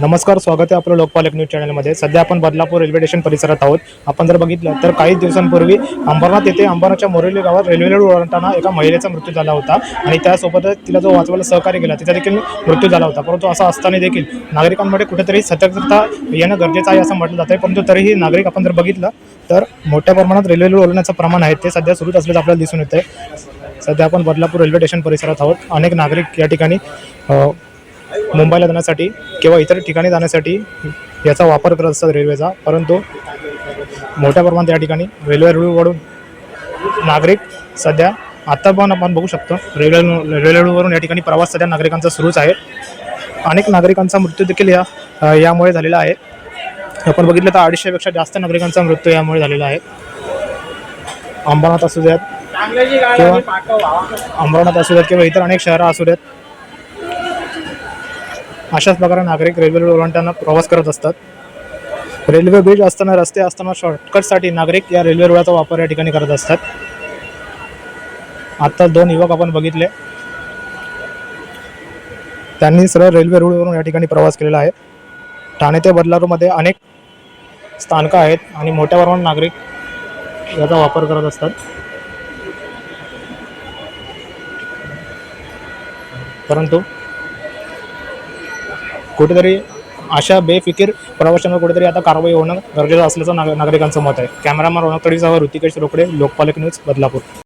नमस्कार स्वागत आहे आपलं लोकपालक न्यूज चॅनलमध्ये. सध्या आपण बदलापूर रेल्वे स्टेशन परिसरात आहोत. आपण जर बघितलं तर काही दिवसांपूर्वी अंबरनाथ येथे अंबरनाथच्या मोरेली गावात रेल्वेला ओलांडताना एका महिलेचा मृत्यू झाला होता आणि त्यासोबतच तिला जो वाचवायला सहकार्य केला तिचा देखील मृत्यू झाला होता. परंतु असं असताना देखील नागरिकांमध्ये कुठेतरी सतर्कता येणं गरजेचं आहे असं म्हटलं जातं आहे. परंतु तरीही नागरिक आपण जर बघितलं तर मोठ्या प्रमाणात रेल्वेला ओलांडण्याचं प्रमाण आहे. ते सध्या सुरूच असल्याचं आपल्याला दिसून येतं आहे सध्या आपण बदलापूर रेल्वे स्टेशन परिसरात आहोत. अनेक नागरिक या ठिकाणी मुंबईला जाण्यासाठी किंवा इतर ठिकाणी जाण्यासाठी याचा वापर करत असतात रेल्वेचा परंतु मोठ्या प्रमाणात या ठिकाणी रेल्वे रुळवरून नागरिक सध्या आत्ता पण आपण बघू शकतो रेल्वे रेल्वे रुळवरून या ठिकाणी प्रवास सध्या नागरिकांचा सुरूच आहे. अनेक नागरिकांचा मृत्यू देखील या यामुळे झालेला आहे. आपण बघितलं तर अडीचशेपेक्षा जास्त नागरिकांचा मृत्यू यामुळे झालेला आहे. अंबरनाथ असू द्यात किंवा अंबरनाथ असू द्यात किंवा इतर अनेक शहरं असू द्यात अशाच प्रकारे नागरिक रेल्वे ओलांडताना प्रवास करत असतात. रेल्वे ब्रिज असताना रस्ते असताना शॉर्टकटसाठी नागरिक या रेल्वे रुळाचा वापर या ठिकाणी करत असतात. आत्ता दोन युवक आपण बघितले. त्यांनी सरळ रेल्वे रुळवरून या ठिकाणी प्रवास केलेला आहे. ठाणे ते बदलापूरमध्ये अनेक स्थानकं आहेत आणि मोठ्या प्रमाणात नागरिक याचा वापर करत असतात. परंतु कुठेतरी अशा बेफिकीर प्रवाशांवर कुठेतरी आता कारवाई होणं गरजेचं असल्याचं नाग नागरिकांचं मत आहे. कॅमेरामन रोनक तडीसह ऋतिकेश रोकडे लोकपालक न्यूज बदलापूर.